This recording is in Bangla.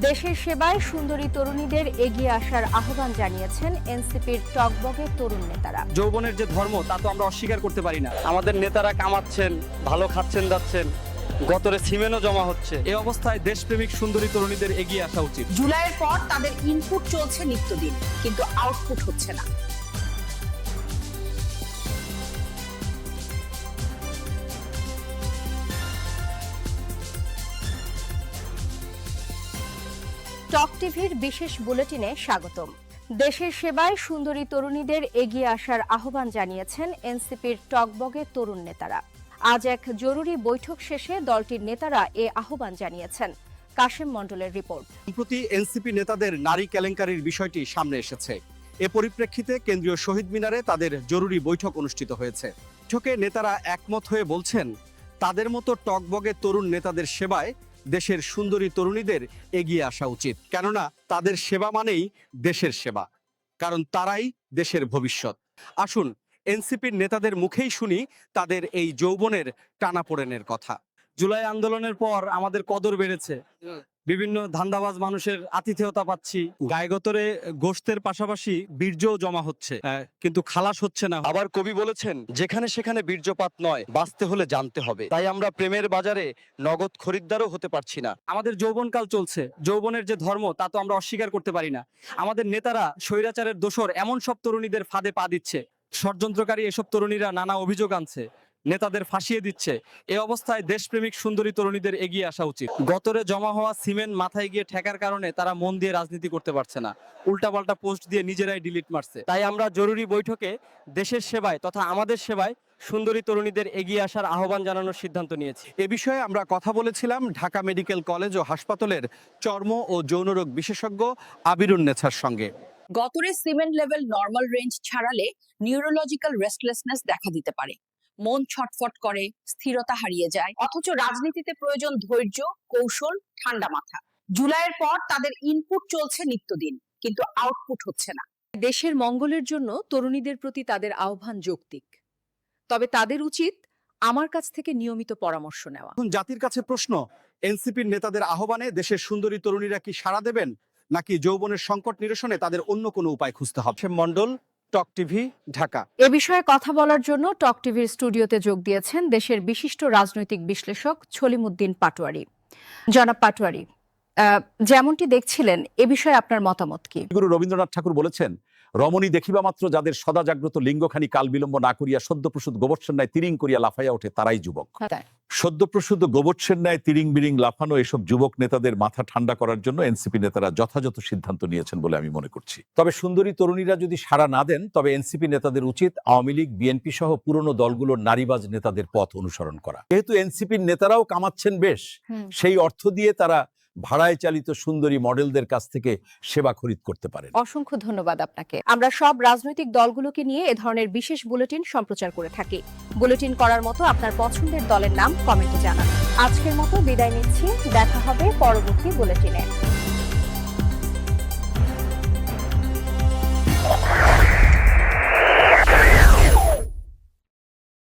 দেশের সেবায় সুন্দরী তরুণীদের এগিয়ে আসার আহ্বান জানিয়েছেন এনসিপির টকবগের তরুণ নেতারা। যৌবনের যে ধর্ম তা তো আমরা অস্বীকার করতে পারি না। আমাদের নেতারা কামাচ্ছেন ভালো খাচ্ছেন যাচ্ছেন গতরে সিমেনও জমা হচ্ছে। এই অবস্থায় দেশপ্রেমিক সুন্দরী তরুণীদের এগিয়ে আসা উচিত। জুলাইয়ের পর তাদের ইনপুট চলছে নিত্যদিন কিন্তু আউটপুট হচ্ছে না। টক টিভির বিশেষ বুলেটিনে স্বাগতম। দেশের সেবায় সুন্দরী তরুণীদের এগিয়ে আসার আহ্বান জানিয়েছেন এনসিপির টকবগের তরুণ নেতারা। আজ এক জরুরি বৈঠক শেষে দলটির নেতারা এ আহ্বান জানিয়েছেন। কাশেম মণ্ডলের রিপোর্ট। সম্প্রতি এনসিপি নেতাদের নারী কেলেঙ্কারির বিষয়টি সামনে এসেছে। এ পরিপ্রেক্ষিতে কেন্দ্রীয় শহীদ মিনারে তাদের জরুরি বৈঠক অনুষ্ঠিত হয়েছে। বৈঠকে নেতারা একমত হয়ে বলছেন, তাদের মতো টকবগে তরুণ নেতাদের সেবায় দেশের সুন্দরী তরুণীদের এগিয়ে আসা উচিত। কেননা, তাদের সেবা মানেই দেশের সেবা, কারণ তারাই দেশের ভবিষ্যৎ। আসুন, এনসিপির নেতাদের মুখেই শুনি তাদের এই যৌবনের টানাপোড়েনের কথা। জুলাই আন্দোলনের পর আমাদের কদর বেড়েছে। বিভিন্ন ধান্দাবাজ মানুষের আতিথেয়তা পাচ্ছি। গায়গতরে গোষ্ঠের পাশাপাশি বীর্যও জমা হচ্ছে। কিন্তু খালাস হচ্ছে না। আবার কবি বলেছেন যেখানে সেখানে বীর্যপাত নয় বাঁচতে হলে জানতে হবে। তাই আমরা প্রেমের বাজারে নগদ খরিদ্দারও হতে পারছি না। আমাদের যৌবনকাল চলছে। যৌবনের যে ধর্ম তা তো আমরা অস্বীকার করতে পারি না। আমাদের নেতারা স্বৈরাচারের দোষর এমন সব তরুণীদের ফাঁদে পা দিচ্ছে। ষড়যন্ত্রকারী এসব তরুণীরা নানা অভিযোগ আনছে। নেতাদের ফাঁসিয়ে দিচ্ছে। এ অবস্থায় দেশপ্রেমিক সুন্দরী তরুণীদের এগিয়ে আসা উচিত। গতরে জমা হওয়া সিমেন্ট মাথায় গিয়ে ঠেকার কারণে তারা মন দিয়ে রাজনীতি করতে পারছে না। উল্টাপাল্টা পোস্ট দিয়ে নিজেরাই ডিলিট মারছে। তাই আমরা জরুরি বৈঠকে দেশের সেবায় তথা আমাদের সেবায় সুন্দরী তরুণীদের এগিয়ে আসার আহ্বান জানানোর সিদ্ধান্ত নিয়েছি। এ বিষয়ে আমরা কথা বলেছিলাম ঢাকা মেডিকেল কলেজ ও হাসপাতালের চর্ম ও যৌনরোগ বিশেষজ্ঞ আবিরুন নেছার সঙ্গে। গতরে সিমেন্ট লেভেল নর্মাল রেঞ্জ ছাড়ালে নিউরোলজিক্যাল রেস্টলেসনেস দেখা দিতে পারে। মন ছটফট করে স্থিরতা হারিয়ে যায়। অথচ রাজনীতিতে প্রয়োজন ধৈর্য কৌশল ঠান্ডা মাথা। জুলাইয়ের পর তাদের ইনপুট চলছে নিত্যদিন কিন্তু আউটপুট হচ্ছে না। দেশের মঙ্গলের জন্য তরুণীদের প্রতি তাদের আহ্বান যৌক্তিক। তবে তাদের উচিত আমার কাছ থেকে নিয়মিত পরামর্শ নেওয়া। এখন জাতির কাছে প্রশ্ন এনসিপির নেতাদের আহ্বানে দেশের সুন্দরী তরুণীরা কি সাড়া দেবেন? নাকি যৌবনের সংকট নিরসনে তাদের অন্য কোনো উপায় খুঁজতে হবে? Mondal talk TV Dhaka. এ বিষয়ে কথা বলার জন্য টক টিভির স্টুডিওতে যোগ দিয়েছেন দেশের বিশিষ্ট রাজনৈতিক বিশ্লেষক ছলিমুদ্দিন পাটোয়ারি। জনাব পাটোয়ারি আহ, যেমনটি দেখছিলেন এ বিষয়ে আপনার মতামত কি? গুরু রবীন্দ্রনাথ ঠাকুর বলেছেন রমণী দেখিবা মাত্র যাদের সদা জাগ্রত লিঙ্গখানি কাল বিলম্ব না করিয়া সদ্যপ্রসূত গোবৎসের ন্যায় তিরিং করিয়া লাফাইয়া ওঠে তারাই যুবক। সদ্যপ্রসূত গোবৎসের ন্যায় তিরিং বিরিং লাফানো এসব যুবক নেতাদের মাথা ঠান্ডা করার জন্য এনসিপি নেতারা যথাযথ সিদ্ধান্ত নিয়েছেন বলে আমি মনে করছি। তবে সুন্দরী তরুণীরা যদি সাড়া না দেন তবে এনসিপি নেতাদের উচিত আওয়ামী লীগ বিএনপি সহ পুরনো দলগুলোর নারীবাজ নেতাদের পথ অনুসরণ করা। যেহেতু এনসিপির নেতারাও কামাচ্ছেন বেশ সেই অর্থ দিয়ে তারা ভাড়ায় চালিত সুন্দরী মডেলদের কাছ থেকে সেবা খরিদ করতে পারেন। অসংখ্য ধন্যবাদ আপনাকে। আমরা সব রাজনৈতিক দলগুলোকে নিয়ে এ ধরনের বিশেষ বুলেটিন সম্প্রচার করে থাকি। বুলেটিন করার মতো আপনার পছন্দের দলের নাম কমেন্টে জানান। আজকের মতো বিদায় নিচ্ছি। দেখা হবে পরবর্তী বুলেটিনে।